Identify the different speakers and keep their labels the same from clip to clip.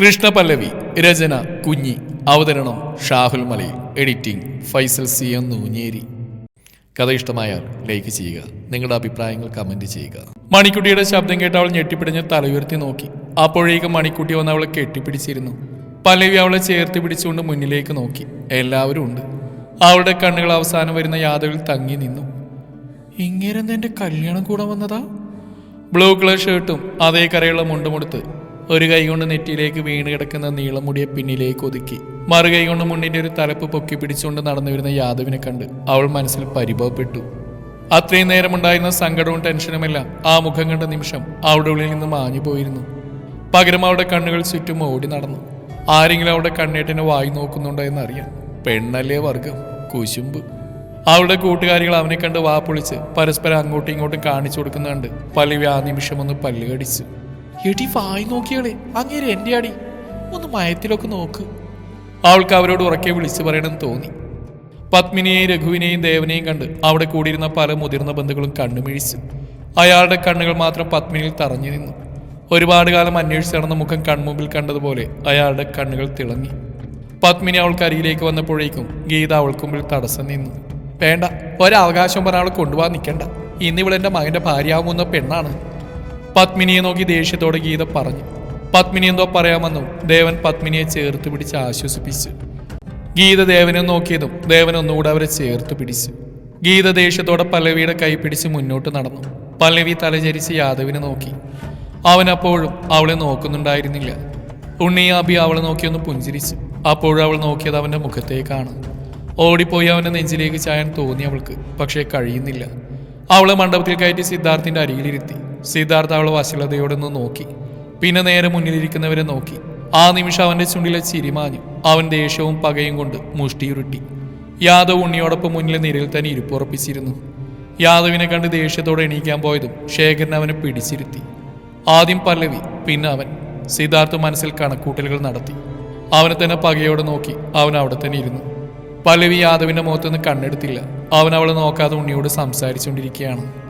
Speaker 1: കൃഷ്ണപല്ലവി രചന കുഞ്ഞി അവതരണം Shahul Malayil editing Faisal C M Noonjeri. കഥ ഇഷ്ടമായാൽ ലൈക്ക് ചെയ്യുക നിങ്ങളുടെ അഭിപ്രായങ്ങൾ കമന്റ് ചെയ്യുക. മണിക്കുട്ടിയുടെ ശബ്ദം കേട്ട് അവൾ ഞെട്ടിപ്പിടിഞ്ഞ് തലയുയർത്തി നോക്കി. അപ്പോഴേക്കും മണിക്കുട്ടി വന്ന് അവളെ കെട്ടിപ്പിടിച്ചിരുന്നു. പല്ലവി അവളെ ചേർത്ത് പിടിച്ചുകൊണ്ട് മുന്നിലേക്ക് നോക്കി. എല്ലാവരും ഉണ്ട്. അവളുടെ കണ്ണുകൾ അവസാനം വരുന്ന യാതകൾ തങ്ങി നിന്നു. ഇങ്ങനെ എന്റെ കല്യാണം കൂടെ വന്നതാ? ബ്ലൂ കളർ ഷർട്ടും അതേ കരയുള്ള മുണ്ടുമെടുത്ത് ഒരു കൈ കൊണ്ട് നെറ്റിയിലേക്ക് വീണ് കിടക്കുന്ന നീളമുടിയെ പിന്നിലേക്ക് ഒതുക്കി. മറു കൈ കൊണ്ട് മുന്നിന്റെ ഒരു തലപ്പ് പൊക്കി പിടിച്ചുകൊണ്ട് നടന്നു വരുന്ന യാദവിനെ കണ്ട് അവൾ മനസ്സിൽ പരിഭവപ്പെട്ടു. അത്രയും നേരമുണ്ടായിരുന്ന സങ്കടവും ടെൻഷനുമെല്ലാം ആ മുഖം കണ്ട നിമിഷം അവളുടെ ഉള്ളിൽ നിന്ന് മാഞ്ഞു പോയിരുന്നു. പകരം അവളുടെ കണ്ണുകൾ ചുറ്റും ഓടി നടന്നു. ആരെങ്കിലും അവളുടെ കണ്ണേട്ടിനെ വായി നോക്കുന്നുണ്ടോ എന്നറിയാം പെണ്ണല്ലേ വർഗം കുശുമ്പ്. അവളുടെ കൂട്ടുകാരികൾ അവനെ കണ്ട് വാ പൊളിച്ച് പരസ്പരം അങ്ങോട്ടും ഇങ്ങോട്ടും കാണിച്ചു കൊടുക്കുന്നുണ്ട്. പല്ലവി ആ നിമിഷം ഒന്ന് പല്ല് കടിച്ചു. എടി വായി നോക്കിയാളെ അങ്ങേര് എന്റെ അടി ഒന്ന് മയത്തിലൊക്കെ നോക്ക്. അവൾക്ക് അവരോട് ഉറക്കെ വിളിച്ചു പറയണമെന്ന് തോന്നി. പത്മിനിയെയും രഘുവിനെയും ദേവനെയും കണ്ട് അവിടെ കൂടിയിരുന്ന പല മുതിർന്ന ബന്ധുക്കളും കണ്ണുമിഴിച്ചു അയാളുടെ കണ്ണുകൾ മാത്രം പത്മിനിയിൽ തറഞ്ഞു നിന്നു. ഒരുപാട് കാലം അന്വേഷിച്ച് നടന്ന മുഖം കൺമുമ്പിൽ കണ്ടതുപോലെ അയാളുടെ കണ്ണുകൾ തിളങ്ങി. പത്മിനി അവൾക്ക് അരിയിലേക്ക് വന്നപ്പോഴേക്കും ഗീത അവൾക്ക് മുമ്പിൽ തടസ്സം നിന്നു. വേണ്ട ഒരവകാശം പറഞ്ഞ അവളെ കൊണ്ടുപോകാൻ നിൽക്കണ്ട ഇന്നിവിടെ എന്റെ മകന്റെ ഭാര്യയാവുന്ന പെണ്ണാണ്. പത്മിനിയെ നോക്കി ദേഷ്യത്തോടെ ഗീത പറഞ്ഞു. പത്മിനി എന്തോ പറയാമെന്നും ദേവൻ പത്മിനിയെ ചേർത്ത് പിടിച്ച് ആശ്വസിപ്പിച്ചു. ഗീത ദേവനെ നോക്കിയതും ദേവൻ ഒന്നുകൂടെ അവരെ ചേർത്ത് പിടിച്ചു. ഗീത ദേഷ്യത്തോടെ പല്ലവിയുടെ കൈ പിടിച്ച് മുന്നോട്ട് നടന്നു. പല്ലവി തലചരിച്ച് യാദവിനെ നോക്കി. അവനപ്പോഴും അവളെ നോക്കുന്നുണ്ടായിരുന്നില്ല. ഉണ്ണി അബി അവളെ നോക്കിയൊന്ന് പുഞ്ചിരിച്ചു. അപ്പോഴും അവൾ നോക്കിയത് അവന്റെ മുഖത്തേക്കാണ്. ഓടിപ്പോയി അവന്റെ നെഞ്ചിലേക്ക് ചായാൻ തോന്നി അവൾക്ക് പക്ഷേ കഴിയുന്നില്ല. അവളെ മണ്ഡപത്തിൽ കയറ്റി സിദ്ധാർത്ഥിന്റെ അരികിലിരുത്തി. സിദ്ധാർത്ഥ വശലതയോടെ നിന്ന് നോക്കി. പിന്നെ നേരെ മുന്നിലിരിക്കുന്നവരെ നോക്കി. ആ നിമിഷം അവന്റെ ചുണ്ടിലെ ചിരിമാഞ്ഞു അവൻ ദേഷ്യവും പകയും കൊണ്ട് മുഷ്ടിയുരുട്ടി. യാദവ് ഉണ്ണിയോടൊപ്പം മുന്നിലെ നിരയിൽ തന്നെ ഇരിപ്പുറപ്പിച്ചിരുന്നു. യാദവിനെ കണ്ട് ദേഷ്യത്തോടെ എണീക്കാൻ പോയതും ശേഖരൻ അവനെ പിടിച്ചിരുത്തി. ആദ്യം പല്ലവി പിന്നെ അവൻ. സിദ്ധാർത്ഥ് മനസ്സിൽ കണക്കൂട്ടലുകൾ നടത്തി. അവനെ തന്നെ പകയോടെ നോക്കി അവൻ അവിടെ തന്നെ ഇരുന്നു. പല്ലവി യാദവിന്റെ മുഖത്തുനിന്ന് കണ്ണെടുത്തില്ല. അവൻ അവളെ നോക്കാതെ ഉണ്ണിയോട് സംസാരിച്ചുകൊണ്ടിരിക്കുകയാണ്.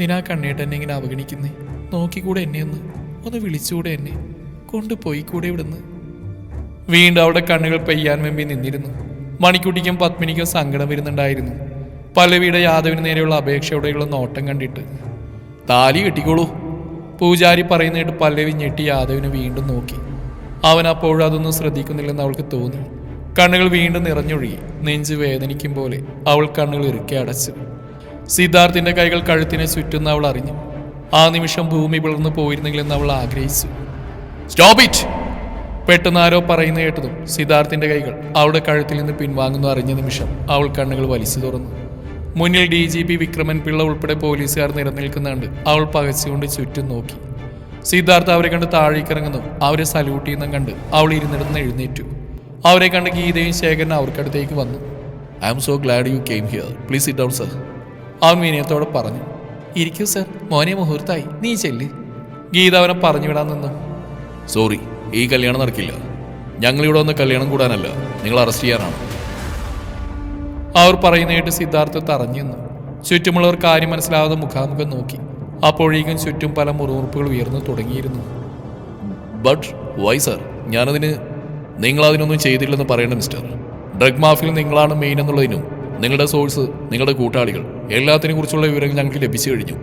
Speaker 1: നിനാ കണ്ണേട്ട് എന്നെ ഇങ്ങനെ അവഗണിക്കുന്നേ? നോക്കിക്കൂടെ എന്നെ ഒന്ന്? ഒന്ന് വിളിച്ചുകൂടെ എന്നെ? കൊണ്ടുപോയി കൂടെ ഇവിടുന്ന്? വീണ്ടും അവിടെ കണ്ണുകൾ പെയ്യാൻ വെമ്പി നിന്നിരുന്നു. മണിക്കുട്ടിക്കും പത്മിനിക്കും സങ്കടം വരുന്നുണ്ടായിരുന്നു. പല്ലവിയുടെ യാദവിന് നേരെയുള്ള അപേക്ഷയോടെയുള്ള നോട്ടം കണ്ടിട്ട്. താലി കെട്ടിക്കോളൂ. പൂജാരി പറയുന്നതായിട്ട് പല്ലവി ഞെട്ടി യാദവിനെ വീണ്ടും നോക്കി. അവൻ അപ്പോഴും അതൊന്നും ശ്രദ്ധിക്കുന്നില്ലെന്ന് അവൾക്ക് തോന്നി. കണ്ണുകൾ വീണ്ടും നിറഞ്ഞൊഴുകി. നെഞ്ച് വേദനിക്കും പോലെ അവൾ കണ്ണുകൾ ഇറുക്കി അടച്ചു. സിദ്ധാർത്ഥിന്റെ കൈകൾ കഴുത്തിനെ ചുറ്റുന്ന അവൾ അറിഞ്ഞു. ആ നിമിഷം ഭൂമി പിളർന്നു പോയിരുന്നെങ്കിലെന്ന് അവൾ ആഗ്രഹിച്ചു. സ്റ്റോപ്പ് ഇറ്റ് പെട്ടെന്ന് ആരോ പറയുന്ന കേട്ടതും സിദ്ധാർത്ഥിന്റെ കൈകൾ അവളുടെ കഴുത്തിൽ നിന്ന് പിൻവാങ്ങുന്നു അറിഞ്ഞ നിമിഷം അവൾ കണ്ണുകൾ വലിച്ചു തുറന്നു. മുന്നിൽ D G P Vikraman Pillai ഉൾപ്പെടെ പോലീസുകാർ നിലനിൽക്കുന്നുണ്ട് അവൾ പകച്ചുകൊണ്ട് ചുറ്റും നോക്കി. സിദ്ധാർത്ഥ അവരെ കണ്ട് താഴേക്കിറങ്ങുന്നു. അവരെ സല്യൂട്ട് ചെയ്യുന്ന കണ്ട് അവൾ ഇരുന്നിടന്ന് എഴുന്നേറ്റു. അവരെ കണ്ട് ഗീതയും ശേഖരൻ അവർക്കടുത്തേക്ക് വന്നു. I am so glad you came here please sit down sir അവൻ വിനയത്തോടെ പറഞ്ഞു ഇരിക്കൂ സർ മോനെ മുഹൂർത്തായി നീ ചെല്ല്. ഗീത അവനെ പറഞ്ഞു വിടാൻ നിന്നു. സോറി ഈ കല്യാണം നടക്കില്ല. ഞങ്ങളിവിടെ വന്ന് കല്യാണം കൂടാനല്ല. നിങ്ങൾ അറസ്റ്റ് ചെയ്യാനാണ്. അവർ പറയുന്നതായിട്ട് സിദ്ധാർത്ഥ തറഞ്ഞു നിന്നു. ചുറ്റുമുള്ളവർ കാര്യം മനസ്സിലാവാതെ മുഖാമുഖം നോക്കി. അപ്പോഴേക്കും ചുറ്റും പല മുറിവുറുപ്പുകൾ ഉയർന്നു തുടങ്ങിയിരുന്നു. ബട്ട് വൈ സർ ഞാനതിന് നിങ്ങൾ അതിനൊന്നും ചെയ്തില്ലെന്ന് പറയണ്ട മിസ്റ്റർ ഡ്രഗ് മാഫിയിൽ നിങ്ങളാണ് മെയിൻ എന്നുള്ളതിനും നിങ്ങളുടെ സോഴ്സ് നിങ്ങളുടെ കൂട്ടാളികൾ എല്ലാത്തിനെ കുറിച്ചുള്ള വിവരങ്ങൾ ഞങ്ങൾക്ക് ലഭിച്ചു കഴിഞ്ഞു.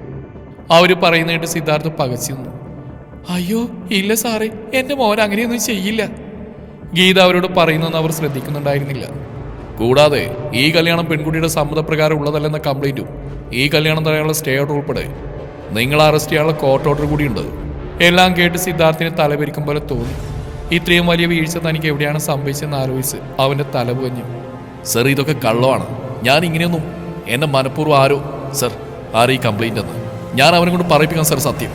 Speaker 1: അവർ പറയുന്നതായിട്ട് സിദ്ധാർത്ഥ് പകച്ചു നിന്നു. അയ്യോ ഇല്ല സാറേ എന്റെ മോൻ അങ്ങനെയൊന്നും ചെയ്യില്ല. ഗീത അവരോട് പറയുന്നതെന്ന് അവർ ശ്രദ്ധിക്കുന്നുണ്ടായിരുന്നില്ല. കൂടാതെ ഈ കല്യാണം പെൺകുട്ടിയുടെ സമ്മതപ്രകാരം ഉള്ളതല്ലെന്ന കംപ്ലൈന്റും ഈ കല്യാണം തടയാനുള്ള സ്റ്റേ ഓർഡർ ഉൾപ്പെടെ നിങ്ങൾ അറസ്റ്റ് ചെയ്യാനുള്ള കോർട്ട് ഓർഡർ കൂടിയുണ്ട്. എല്ലാം കേട്ട് സിദ്ധാർത്ഥിന് തലപരിക്കും പോലെ തോന്നി. ഇത്രയും വലിയ വീഴ്ച തനിക്ക് എവിടെയാണ് സംഭവിച്ചതെന്ന് ആലോചിച്ച് അവന്റെ തല പുകഞ്ഞു. സർ ഇതൊക്കെ കള്ളമാണ്. ഞാൻ ഇങ്ങനെയൊന്നും എന്നെ മനഃപൂർവം ആരോ സർ ആരെ ഈ കംപ്ലൈന്റ് എന്ന് ഞാൻ അവനെ കൊണ്ട് പറയിപ്പിക്കാം സർ സത്യം.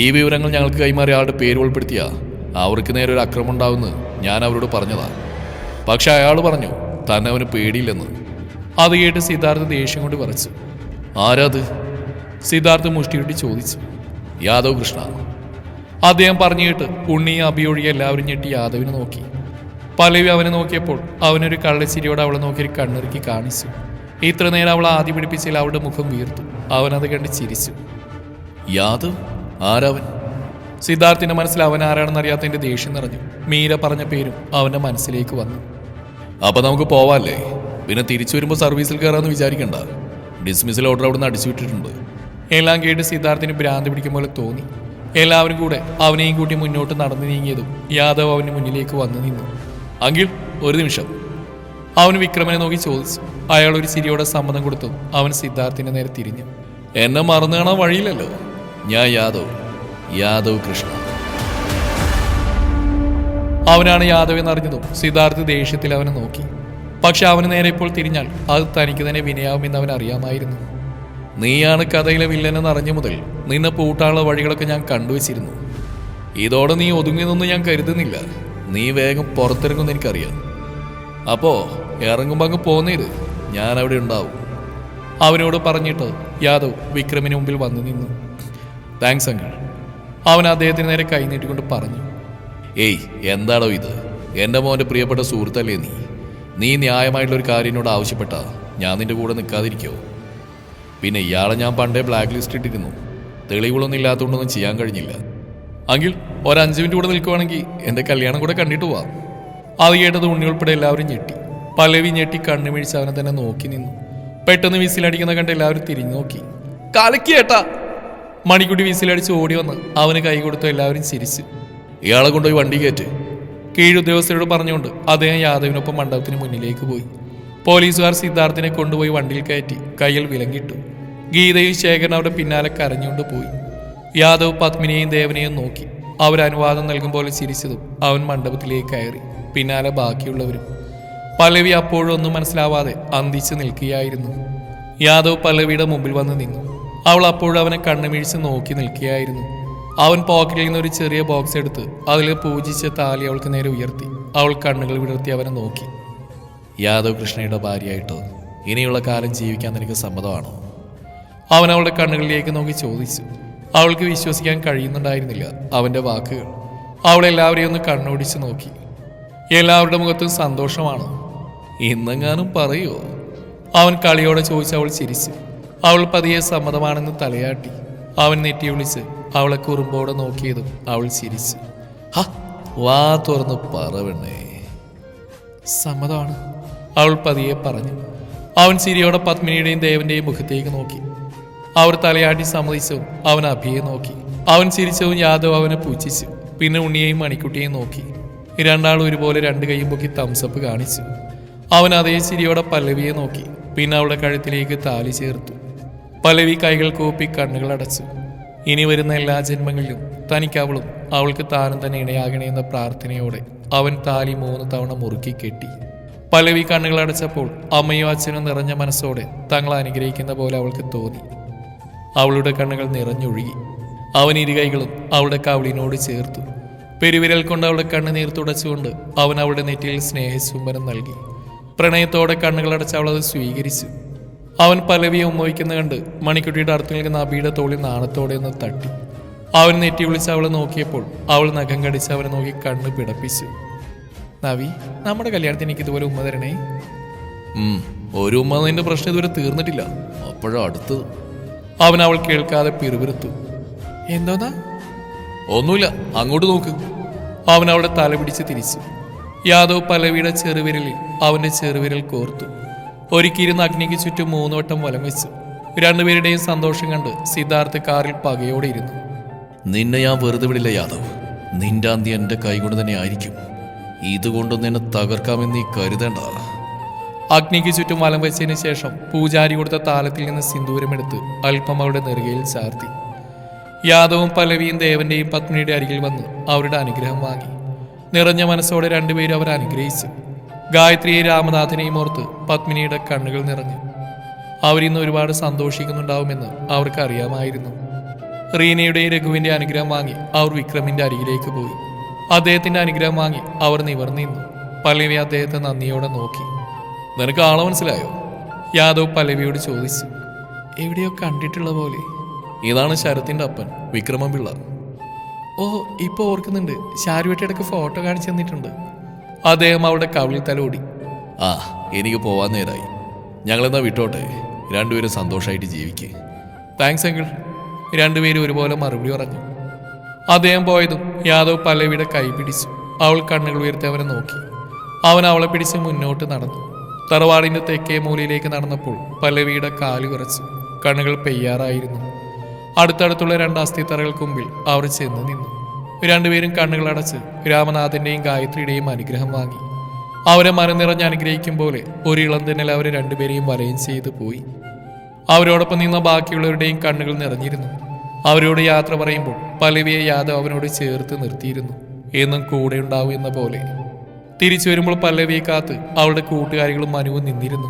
Speaker 1: ഈ വിവരങ്ങൾ ഞങ്ങൾക്ക് കൈമാറിയ ആളുടെ പേര് ഉൾപ്പെടുത്തിയ അവർക്ക് നേരെ ഒരു അക്രമം ഉണ്ടാവുമെന്ന് ഞാൻ അവരോട് പറഞ്ഞതാ. പക്ഷെ അയാൾ പറഞ്ഞു തന്നെ അവന് പേടിയില്ലെന്ന്. അത് കേട്ട് സിദ്ധാർത്ഥ ദേഷ്യം കൊണ്ട് പറച്ചു ആരാത് സിദ്ധാർത്ഥ മുഷ്ടിയിട്ട് ചോദിച്ചു. യാദവ് കൃഷ്ണ. അദ്ദേഹം പറഞ്ഞു കേട്ട് ഉണ്ണി അഭിയൊഴി എല്ലാവരും ഞെട്ടി യാദവിനെ നോക്കി. പല്ലവി അവനെ നോക്കിയപ്പോൾ അവനൊരു കള്ളച്ചിരിയോടെ അവളെ നോക്കി കണ്ണിറുക്കി കാണിച്ചു. ഇത്ര നേരം അവൾ ആദ്യം പിടിപ്പിച്ചതിൽ അവളുടെ മുഖം വീർത്തു. അവനത് കണ്ട് ചിരിച്ചു. യാദവ്? ആരവൻ? സിദ്ധാർത്ഥിന്റെ മനസ്സിൽ അവൻ ആരാണെന്ന് അറിയാത്തതിന്റെ ദേഷ്യം നിറഞ്ഞു. മീര പറഞ്ഞ പേരും അവന്റെ മനസ്സിലേക്ക് വന്നു. അപ്പൊ നമുക്ക് പോവാല്ലേ? പിന്നെ തിരിച്ചു വരുമ്പോൾ സർവീസിൽ കയറാമെന്ന് വിചാരിക്കണ്ട. ഡിസ്മിസിൽ ഓർഡർ അവിടെ നിന്ന് അടിച്ചു വിട്ടിട്ടുണ്ട്. എല്ലാം കേട്ട് സിദ്ധാർത്ഥിന് ഭ്രാന്തി പിടിക്കും പോലെ തോന്നി. എല്ലാവരും കൂടെ അവനെയും കൂട്ടി മുന്നോട്ട് നടന്നു നീങ്ങിയതും യാദവ് അവന് മുന്നിലേക്ക് വന്നു നിന്നു. അങ്കിൾ ഒരു നിമിഷം. അവൻ വിക്രമനെ നോക്കി ചോദിച്ചു. അയാൾ ഒരു ചിരിയോടെ സമ്മതം കൊടുത്തു. അവൻ സിദ്ധാർത്ഥിന്റെ നേരെ തിരിഞ്ഞു. എന്നെ മറന്നു കാണാൻ വഴിയില്ലല്ലോ. ഞാൻ യാദവ്. യാദവ് കൃഷ്ണ. അവനാണ് യാദവ് എന്നറിഞ്ഞതും സിദ്ധാർത്ഥ് ദേഷ്യത്തിൽ അവനെ നോക്കി. പക്ഷെ അവന് നേരെ ഇപ്പോൾ തിരിഞ്ഞാൽ അത് തനിക്ക് തന്നെ വിനയാവുമെന്ന് അവൻ അറിയാമായിരുന്നു. നീയാണ് കഥയിലെ വില്ലനെന്ന് അറിഞ്ഞ മുതൽ നിന്നെ പൂട്ടാനുള്ള വഴികളൊക്കെ ഞാൻ കണ്ടുവച്ചിരുന്നു. ഇതോടെ നീ ഒതുങ്ങിയതൊന്നും ഞാൻ കരുതുന്നില്ല. നീ വേഗം പുറത്തിറങ്ങുമെന്ന് എനിക്കറിയാം. അപ്പോ ഇറങ്ങുമ്പോ അങ്ങ് പോന്നേര് ഞാൻ അവിടെ ഉണ്ടാവും. അവനോട് പറഞ്ഞിട്ട് യാദവ് വിക്രമിന് മുമ്പിൽ വന്നു നിന്നു. താങ്ക്സ് അങ്കിൾ അവൻ അദ്ദേഹത്തിന് നേരെ കൈനീട്ടിക്കൊണ്ട് പറഞ്ഞു. ഏയ് എന്താണോ ഇത്? എന്റെ മോന്റെ പ്രിയപ്പെട്ട സുഹൃത്തല്ലേ നീ? നീ ന്യായമായിട്ടുള്ള ഒരു കാര്യനോട് ആവശ്യപ്പെട്ടാ. ഞാൻ നിന്റെ കൂടെ നിൽക്കാതിരിക്കോ? പിന്നെ ഇയാളെ ഞാൻ പണ്ടേ ബ്ലാക്ക് ലിസ്റ്റ് ഇട്ടിരുന്നു. തെളിവുകളൊന്നും ഇല്ലാത്തതുകൊണ്ടൊന്നും ചെയ്യാൻ കഴിഞ്ഞില്ല. അങ്കിൽ ഒരു അഞ്ച് മിനിറ്റ് കൂടെ നിൽക്കുവാണെങ്കിൽ എന്റെ കല്യാണം കൂടെ കണ്ടിട്ട് പോവാം. അത് കേട്ടത് ഉണ്ണി ഉൾപ്പെടെ എല്ലാവരും ഞെട്ടി. പലവി ഞെട്ടി കണ്ണു മിഴിച്ച് അവനെ തന്നെ നോക്കി നിന്നു. പെട്ടെന്ന് വിസിലടിക്കുന്ന കണ്ട് എല്ലാവരും തിരിഞ്ഞു നോക്കി. കലക്കി ഏട്ടാ. മണിക്കുട്ടി വിസിലടിച്ച് ഓടി വന്ന് അവന് കൈ കൊടുത്തു എല്ലാവരും ചിരിച്ച്. ഇയാളെ കൊണ്ടുപോയി വണ്ടി കയറ്റ്. കീഴുദ്യോഗസ്ഥരോട് പറഞ്ഞുകൊണ്ട് അദ്ദേഹം യാദവിനൊപ്പം മണ്ഡപത്തിന് മുന്നിലേക്ക് പോയി. പോലീസുകാർ സിദ്ധാർത്ഥിനെ കൊണ്ടുപോയി വണ്ടിയിൽ കയറ്റി കയ്യിൽ വിലങ്ങിട്ടു. ഗീതയും ശേഖരൻ അവിടെ പിന്നാലെ കരഞ്ഞുകൊണ്ട് പോയി. യാദവ് പത്മിനിയെയും ദേവനെയും നോക്കി. അവർ അനുവാദം നൽകും പോലെ ചിരിച്ചതും അവൻ മണ്ഡപത്തിലേക്ക് കയറി. പിന്നാലെ ബാക്കിയുള്ളവരും. പല്ലവി അപ്പോഴും ഒന്നും മനസ്സിലാവാതെ അന്തിച്ച് നിൽക്കുകയായിരുന്നു. യാദവ് പല്ലവിയുടെ മുമ്പിൽ വന്ന് നിന്നു. അവൾ അപ്പോഴും അവനെ കണ്ണുമിഴിച്ച് നോക്കി നിൽക്കുകയായിരുന്നു. അവൻ പോക്കറ്റിൽ നിന്ന് ഒരു ചെറിയ ബോക്സ് എടുത്ത് അതിൽ പൂജിച്ച താലി അവൾക്ക് നേരെ ഉയർത്തി. അവൾ കണ്ണുകൾ വിടർത്തി അവനെ നോക്കി. യാദവ് കൃഷ്ണയുടെ ഭാര്യയായിട്ട്? ഇനിയുള്ള കാലം ജീവിക്കാൻ നിനക്ക് സമ്മതമാണോ? അവൻ അവളുടെ കണ്ണുകളിലേക്ക് നോക്കി ചോദിച്ചു. അവൾക്ക് വിശ്വസിക്കാൻ കഴിയുന്നുണ്ടായിരുന്നില്ല. അവന്റെ വാക്കുകൾ അവൾ എല്ലാവരെയും ഒന്ന് കണ്ണോടിച്ച് നോക്കി. എല്ലാവരുടെ മുഖത്തും സന്തോഷമാണ്. ഇന്നെങ്ങാനും പറയോ? അവൻ കളിയോടെ ചോദിച്ച് അവൾ ചിരിച്ചു. അവൾ പതിയെ സമ്മതമാണെന്ന് തലയാട്ടി. അവൻ നെറ്റി വിളിച്ച് അവളെ കുറുമ്പോടെ നോക്കിയതും അവൾ ചിരിച്ചു. ഹ വാ തുറന്ന് പറവണ്ണേ സമ്മതമാണ് അവൾ പതിയെ പറഞ്ഞു. അവൻ ചിരിയോടെ പത്മിനിയുടെയും ദേവന്റെയും മുഖത്തേക്ക് നോക്കി. അവർ തലയാട്ടി സമ്മതിച്ചു. അവൻ അഭിയെ നോക്കി. അവൻ ചിരിച്ചതും യാദവ് അവനെ പൂച്ഛിച്ചു പിന്നെ ഉണ്ണിയെയും മണിക്കുട്ടിയെയും നോക്കി. രണ്ടാൾ ഒരുപോലെ രണ്ട് കൈയും പൊക്കി തംസപ്പ് കാണിച്ചു. അവൻ അതേ ചിരിയോടെ പല്ലവിയെ നോക്കി. പിന്നെ അവളുടെ കഴുത്തിലേക്ക് താലി ചേർത്തു. പല്ലവി കൈകൾ കൂപ്പി കണ്ണുകൾ അടച്ചു. ഇനി വരുന്ന എല്ലാ ജന്മങ്ങളിലും തനിക്ക് അവളും അവൾക്ക് താനും തന്നെ ഇണയാകണേ എന്ന പ്രാർത്ഥനയോടെ അവൻ താലി മൂന്ന് തവണ മുറുക്കി കെട്ടി. പല്ലവി കണ്ണുകൾ അടച്ചപ്പോൾ അമ്മയും അച്ഛനും നിറഞ്ഞ മനസ്സോടെ തങ്ങളെ അനുഗ്രഹിക്കുന്ന പോലെ അവൾക്ക് തോന്നി. അവളുടെ കണ്ണുകൾ നിറഞ്ഞൊഴുകി. അവൻ ഇരുകൈകളും അവളുടെ കവളിനോട് ചേർത്തു. പെരുവിരൽ കൊണ്ട് അവളുടെ കണ്ണുനീർ തുടച്ചുകൊണ്ട് അവൻ അവളുടെ നെറ്റിയിൽ സ്നേഹചുംബനം നൽകി. പ്രണയത്തോടെ കണ്ണുകളടച്ച് അവൾ അത് സ്വീകരിച്ചു. അവൻ പലവിയെ ഉമ്മോയിക്കുന്ന കണ്ട് മണിക്കുട്ടിയുടെ അടുത്ത് നിൽക്കുന്ന അബിയുടെ തോളിൽ നാണത്തോടെ ഒന്ന് തട്ടി. അവൻ നെറ്റി വിളിച്ച് അവളെ നോക്കിയപ്പോൾ അവൾ നഖം കടിച്ച് അവനെ നോക്കി കണ്ണ് പിടപ്പിച്ചു. നവി നമ്മുടെ കല്യാണത്തിന് എനിക്ക് ഇതുപോലെ ഉമ്മ തരണേ? ഒരു ഉമ്മ പ്രശ്നം ഇതുവരെ തീർന്നിട്ടില്ല. അപ്പോഴും അടുത്തത്. അവൻ അവൾ കേൾക്കാതെ പിറുപിറുത്തു. എന്തോന്നാ? ഒന്നുമില്ല അങ്ങോട്ട് നോക്ക്. അവൻ അവളെ തല പിടിച്ച് തിരിച്ചു. യാദവ് പലവിയുടെ ചെറുവിരലിൽ അവന്റെ ചെറുവിരൽ കോർത്തു. ഒരുക്കിയിരുന്ന അഗ്നിക്ക് ചുറ്റും മൂന്നുവട്ടം വലം വെച്ചു. രണ്ടുപേരുടെയും സന്തോഷം കണ്ട് സിദ്ധാർത്ഥ് കാറിൽ പകയോടെ ഇരുന്നു. നിന്നെ ഞാൻ വെറുതെ വിടില്ല യാദവ്. നിന്റെ അന്തി എന്റെ കൈകൊണ്ട് തന്നെ ആയിരിക്കും. ഇതുകൊണ്ട് നിന്നെ തകർക്കാമെന്ന് നീ കരുതണ്ട അഗ്നിക്ക് ചുറ്റും വലം വെച്ചതിന് ശേഷം പൂജാരി കൊടുത്ത താലത്തിൽ നിന്ന് സിന്ദൂരമെടുത്ത് അല്പം അവരുടെ നെറുകയിൽ ചാർത്തി. യാദവും പലവിയും ദേവന്റെയും പത്നിയുടെ അരികിൽ വന്ന് അവരുടെ അനുഗ്രഹം വാങ്ങി. നിറഞ്ഞ മനസ്സോടെ രണ്ടുപേരും അവർ അനുഗ്രഹിച്ചു. ഗായത്രിയെ രാമനാഥനെയും ഓർത്ത് പത്മിനിയുടെ കണ്ണുകൾ നിറഞ്ഞു. അവരിന്ന് ഒരുപാട് സന്തോഷിക്കുന്നുണ്ടാവുമെന്ന് അവർക്ക് അറിയാമായിരുന്നു. റീനയുടെയും രഘുവിന്റെ അനുഗ്രഹം വാങ്ങി അവർ വിക്രമിന്റെ അരികിലേക്ക് പോയി. അദ്ദേഹത്തിന്റെ അനുഗ്രഹം വാങ്ങി അവർ നിവർന്നിന്നു പല്ലവി അദ്ദേഹത്തെ നന്ദിയോടെ നോക്കി. നിനക്ക് ആളെ മനസ്സിലായോ? യാദവ് പലവിയോട് ചോദിച്ചു. എവിടെയോ കണ്ടിട്ടുള്ള പോലെ. ഇതാണ് ശരത്തിന്റെ അപ്പൻ വിക്രമം പിള്ള. ഓ ഇപ്പൊ ഓർക്കുന്നുണ്ട്. ശാരുവട്ടിയിടക്ക് ഫോട്ടോ കാണിച്ചു തന്നിട്ടുണ്ട്. അദ്ദേഹം അവിടെ കവിളിൽ തലോടി ആ എനിക്ക് പോവാൻ നേരായി. ഞങ്ങളെന്നാ വിട്ടോട്ടെ. രണ്ടുപേരും സന്തോഷമായിട്ട് ജീവിക്ക്. താങ്ക്സ് അങ്കിൾ രണ്ടുപേരും ഒരുപോലെ മറുപടി പറഞ്ഞു. അദ്ദേഹം പോയതും യാദവ് പല്ലവിയുടെ കൈ പിടിച്ചു. അവൾ കണ്ണുകൾ ഉയർത്തി അവനെ നോക്കി. അവൻ അവളെ പിടിച്ച് മുന്നോട്ട് നടന്നു. തറവാടിന്റെ തെക്കേ മൂലയിലേക്ക് നടന്നപ്പോൾ പല്ലവിയുടെ കാൽ വിറച്ചു കണ്ണുകൾ പെയ്യാറായിരുന്നു. അടുത്തടുത്തുള്ള രണ്ട് അസ്ഥിത്തറകൾക്ക് മുമ്പിൽ അവർ ചെന്ന് നിന്നു. രണ്ടുപേരും കണ്ണുകൾ അടച്ച് രാമനാഥന്റെയും ഗായത്രിയുടെയും അനുഗ്രഹം വാങ്ങി. അവരെ മനനിറഞ്ഞ് അനുഗ്രഹിക്കും പോലെ ഒരു ഇളം തന്നെ അവരെ രണ്ടുപേരെയും വലയം ചെയ്തു പോയി. അവരോടൊപ്പം നിന്ന ബാക്കിയുള്ളവരുടെയും കണ്ണുകൾ നിറഞ്ഞിരുന്നു. അവരോട് യാത്ര പറയുമ്പോൾ പലവിയെ യാദവ് അവനോട് ചേർത്ത് നിർത്തിയിരുന്നു. എന്നും കൂടെ ഉണ്ടാവും എന്ന പോലെ തിരിച്ചു വരുമ്പോൾ പല്ലവിയെ കാത്ത് അവളുടെ കൂട്ടുകാരികളും മനുവും നിന്നിരുന്നു.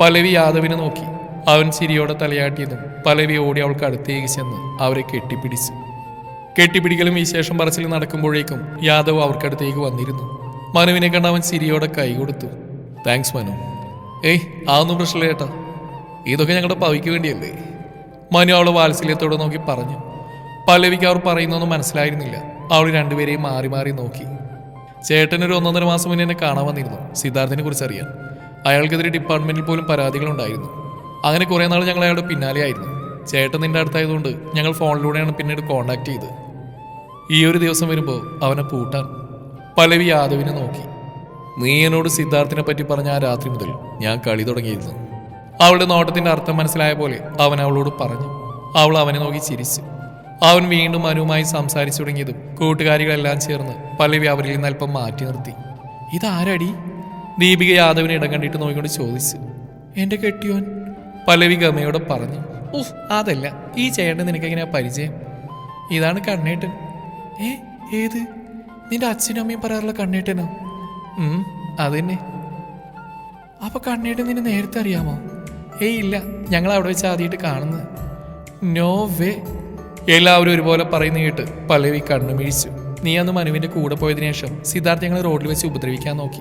Speaker 1: പല്ലവി യാദവിനെ നോക്കി. അവൻ ചിരിയോടെ തലയാട്ടിയതും പല്ലവി ഓടി അവൾക്ക് അടുത്തേക്ക് ചെന്ന് അവരെ കെട്ടിപ്പിടിച്ചു. കെട്ടിപ്പിടിക്കലും വിശേഷം പറച്ചിൽ നടക്കുമ്പോഴേക്കും യാദവ് അവർക്കടുത്തേക്ക് വന്നിരുന്നു. മനുവിനെ കണ്ട് അവൻ ചിരിയോടെ കൈ കൊടുത്തു. താങ്ക്സ് മനു. ഏയ് അതൊന്നും പ്രശ്നമില്ല ചേട്ടാ. ഇതൊക്കെ ഞങ്ങളുടെ പവിക്ക് വേണ്ടിയല്ലേ? മനു അവളെ വാത്സല്യത്തോടെ നോക്കി പറഞ്ഞു. പല്ലവിക്ക് അവർ പറയുന്നൊന്നും മനസ്സിലായിരുന്നില്ല. അവൾ രണ്ടുപേരെയും മാറി മാറി നോക്കി. ചേട്ടനൊരു ഒന്നൊന്നര മാസം മുന്നേ എന്നെ കാണാൻ വന്നിരുന്നു സിദ്ധാർത്ഥിനെ കുറിച്ച് അറിയാൻ. അയാൾക്കെതിരെ ഡിപ്പാർട്ട്മെന്റിൽ പോലും പരാതികളുണ്ടായിരുന്നു അങ്ങനെ കുറേ നാൾ ഞങ്ങൾ അയാളുടെ പിന്നാലെയായിരുന്നു ചേട്ടൻ നിന്റെ അടുത്തായതുകൊണ്ട് ഞങ്ങൾ ഫോണിലൂടെയാണ് പിന്നീട് കോണ്ടാക്ട് ചെയ്തത്. ഈ ഒരു ദിവസം വരുമ്പോൾ അവനെ പൂട്ടാൻ പലവി യാദവിനെ നോക്കി. നീ എന്നോട് സിദ്ധാർത്ഥിനെ പറ്റി പറഞ്ഞ ആ രാത്രി മുതൽ ഞാൻ കളി തുടങ്ങിയിരുന്നു. അവളുടെ നോട്ടത്തിന്റെ അർത്ഥം മനസ്സിലായ പോലെ അവൻ അവളോട് പറഞ്ഞു. അവൾ അവനെ നോക്കി ചിരിച്ചു. അവൻ വീണ്ടും മനുവുമായി സംസാരിച്ചു തുടങ്ങിയതും കൂട്ടുകാരികളെല്ലാം ചേർന്ന് പല്ലവി അവരിൽ നിന്ന് അല്പം മാറ്റി നിർത്തി. ഇതാരടി? ദീപിക യാദവിനെ ഇടം കണ്ടിട്ട് നോക്കിക്കൊണ്ട് ചോദിച്ചു. എന്റെ കെട്ടിയോൻ പല്ലവി ഗമയോട് പറഞ്ഞു. ഉഫ് അതല്ല. ഈ ചേട്ടൻ നിനക്ക് എങ്ങനെയാ പരിചയം? ഇതാണ് കണ്ണേട്ടൻ. ഏ ഏത്? നിന്റെ അച്ഛനും അമ്മയും പറയാറുള്ള കണ്ണേട്ടനോ? ഉം അതന്നെ. അപ്പൊ കണ്ണേട്ടൻ നിന്നെ നേരത്തെ അറിയാമോ? ഏയ് ഇല്ല. ഞങ്ങൾ അവിടെ വെച്ച് ആദ്യമായിട്ട് കാണുന്നത്. No way. എല്ലാവരും ഒരുപോലെ പറയുന്ന കേട്ട് പല്ലവി കണ്ണു മിഴിച്ചു. നീ അന്ന് മനുവിന്റെ കൂടെ പോയതിനു ശേഷം സിദ്ധാർത്ഥ് ഞങ്ങൾ റോഡിൽ വെച്ച് ഉപദ്രവിക്കാൻ നോക്കി.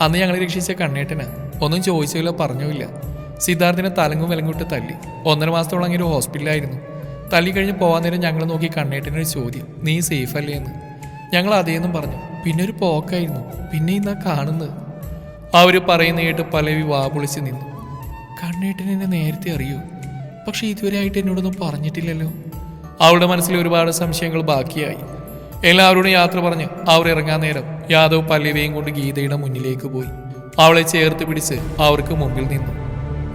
Speaker 1: അന്ന് ഞങ്ങൾ രക്ഷിച്ച കണ്ണേട്ടന് ഒന്നും ചോദിച്ചില്ല പറഞ്ഞുമില്ല. സിദ്ധാർത്ഥിനെ തലങ്ങും വിലങ്ങിട്ട് തല്ലി. ഒന്നര മാസത്തോളം അങ്ങനെ ഒരു ഹോസ്പിറ്റലായിരുന്നു തല്ലി കഴിഞ്ഞ് പോകാൻ നേരം ഞങ്ങൾ നോക്കി കണ്ണേട്ടനൊരു ചോദ്യം. നീ സേഫ് അല്ലേ? എന്ന്. ഞങ്ങൾ അതേന്നും പറഞ്ഞു. പിന്നെ ഒരു പോക്കായിരുന്നു. പിന്നെ ഇന്നാ കാണുന്നത്. അവർ പറയുന്ന കേട്ട് പലവി വാ പൊളിച്ച് നിന്നു. കണ്ണേട്ടൻ എന്നെ നേരത്തെ അറിയൂ. പക്ഷെ ഇതുവരെ ആയിട്ട് എന്നോടൊന്നും പറഞ്ഞിട്ടില്ലല്ലോ. അവളുടെ മനസ്സിൽ ഒരുപാട് സംശയങ്ങൾ ബാക്കിയായി. എല്ലാവരോടും യാത്ര പറഞ്ഞ് അവർ ഇറങ്ങാൻ നേരം യാദവ് പല്ലവിയും കൊണ്ട് ഗീതയുടെ മുന്നിലേക്ക് പോയി. അവളെ ചേർത്ത് പിടിച്ച് അവർക്ക് മുമ്പിൽ നിന്നു.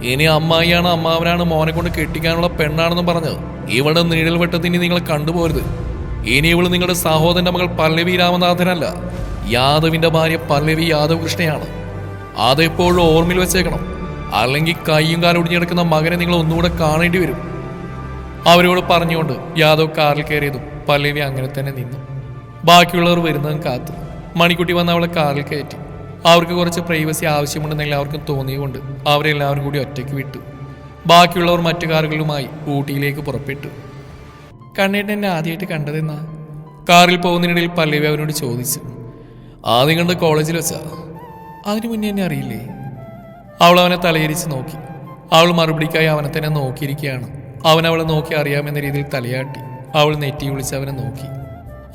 Speaker 1: ഇനി അമ്മായിയാണ് അമ്മാവനാണ് മോനെ കൊണ്ട് കെട്ടിക്കാനുള്ള പെണ്ണാണെന്ന് പറഞ്ഞത്. ഇവളുടെ നീഴൽ വെട്ടത്തിന് നിങ്ങൾ കണ്ടുപോരുത്. ഇനി ഇവൾ നിങ്ങളുടെ സഹോദരന്റെ മകൾ പല്ലവി രാമനാഥനല്ല. യാദവിന്റെ ഭാര്യ പല്ലവി യാദവ് കൃഷ്ണയാണ് അതെപ്പോഴും ഓർമ്മയിൽ വെച്ചേക്കണം. അല്ലെങ്കിൽ കയ്യും കാലും ഒടിഞ്ഞിടക്കുന്ന മകനെ നിങ്ങൾ ഒന്നുകൂടെ കാണേണ്ടി വരും. അവരോട് പറഞ്ഞുകൊണ്ട് യാദവ് കാറിൽ കയറിയതും പല്ലവി അങ്ങനെ തന്നെ നിന്നു. ബാക്കിയുള്ളവർ വരുന്നതും കാത്തു. മണിക്കുട്ടി വന്ന് അവളെ കാറിൽ കയറ്റി. അവർക്ക് കുറച്ച് പ്രൈവസി ആവശ്യമുണ്ടെന്ന് എല്ലാവർക്കും തോന്നിയുകൊണ്ട് അവരെല്ലാവരും കൂടി ഒറ്റയ്ക്ക് വിട്ടു. ബാക്കിയുള്ളവർ മറ്റു കാറുകളുമായി ഊട്ടിയിലേക്ക് പുറപ്പെട്ടു. കണ്ണേട്ടൻ എന്നെ ആദ്യമായിട്ട് കണ്ടതെന്നാ കാറിൽ പോകുന്നതിനിടയിൽ പല്ലവി അവനോട് ചോദിച്ചു. ആദ്യം കണ്ട് കോളേജിൽ വെച്ചാ? അതിനു മുന്നേ എന്നെ അറിയില്ലേ? അവൾ അവനെ തലയിരിച്ച് നോക്കി. അവൾ മറുപടിക്കായി അവനെ തന്നെ നോക്കിയിരിക്കുകയാണ്. അവൻ അവളെ നോക്കി അറിയാമെന്ന രീതിയിൽ തലയാട്ടി. അവൾ നെറ്റി വിളിച്ച് അവനെ നോക്കി.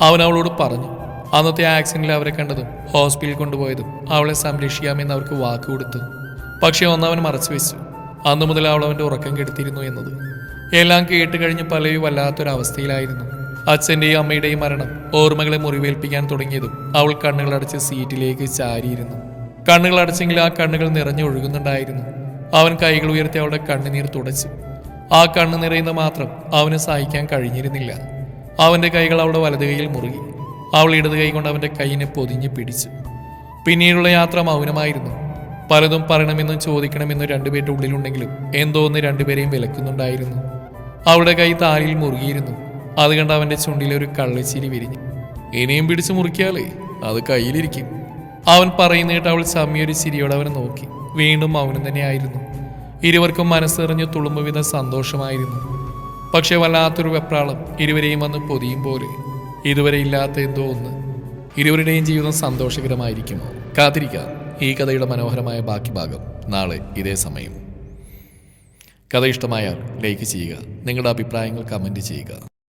Speaker 1: അവൻ അവളോട് പറഞ്ഞു അന്നത്തെ ആക്സിഡന്റിൽ അവരെ കണ്ടതും ഹോസ്പിറ്റലിൽ കൊണ്ടുപോയതും അവളെ സംരക്ഷിക്കാമെന്ന് അവർക്ക് വാക്ക് കൊടുത്തു. പക്ഷേ ഒന്നവൻ മറച്ചു വെച്ചു. അന്നു മുതൽ അവൾ അവന്റെ ഉറക്കം കെടുത്തിരുന്നു എന്നത്. എല്ലാം കേട്ട് കഴിഞ്ഞ് പലവി വല്ലാത്തൊരവസ്ഥയിലായിരുന്നു. അച്ഛന്റെയും അമ്മയുടെയും മരണം ഓർമ്മകളെ മുറിവേൽപ്പിക്കാൻ തുടങ്ങിയതും അവൾ കണ്ണുകളടച്ച് സീറ്റിലേക്ക് ചാരിയിരുന്നു. കണ്ണുകളടച്ചെങ്കിൽ ആ കണ്ണുകൾ നിറഞ്ഞു ഒഴുകുന്നുണ്ടായിരുന്നു അവൻ കൈകൾ ഉയർത്തി അവളുടെ കണ്ണുനീർ തുടച്ചു. ആ കണ്ണു നിറയുന്ന മാത്രം അവന് സഹിക്കാൻ കഴിഞ്ഞിരുന്നില്ല. അവന്റെ കൈകൾ അവളുടെ വലത് കൈയിൽ മുറുകി. അവൾ ഇടത് കൈ കൊണ്ട് അവന്റെ കൈയിനെ പൊതിഞ്ഞ് പിടിച്ചു. പിന്നീടുള്ള യാത്ര മൗനമായിരുന്നു. പലതും പറയണമെന്നും ചോദിക്കണമെന്നും രണ്ടുപേരുടെ ഉള്ളിലുണ്ടെങ്കിലും എന്തോ ഒന്ന് രണ്ടുപേരെയും വിലക്കുന്നുണ്ടായിരുന്നു. അവളുടെ കൈ താലിയിൽ മുറുകിയിരുന്നു. അത് കണ്ട് അവന്റെ ചുണ്ടിലെ ഒരു കള്ളിച്ചിരി വിരിഞ്ഞു. ഇനിയും പിടിച്ചു മുറിക്കാലേ അത് കയ്യിലിരിക്കും. അവൻ പറയുന്നിട്ട് അവൾ ചമ്മിയൊരു ചിരിയോടെ അവനെ നോക്കി. വീണ്ടും മൗനം തന്നെയായിരുന്നു. ഇരുവർക്കും മനസ്സെറിഞ്ഞ് തുളുമ്പ് വിധം സന്തോഷമായിരുന്നു. പക്ഷെ വല്ലാത്തൊരു വെപ്രാളം ഇരുവരെയും വന്ന് പൊതിയും പോലെ. ഇതുവരെ ഇല്ലാത്ത എന്തോ ഒന്ന്. ഇരുവരുടെയും ജീവിതം സന്തോഷകരമായിരിക്കുമോ? കാത്തിരിക്കാം. ഈ കഥയുടെ മനോഹരമായ ബാക്കി ഭാഗം നാളെ ഇതേ സമയം. കഥ ഇഷ്ടമായാൽ ലൈക്ക് ചെയ്യുക. നിങ്ങളുടെ അഭിപ്രായങ്ങൾ കമന്റ് ചെയ്യുക.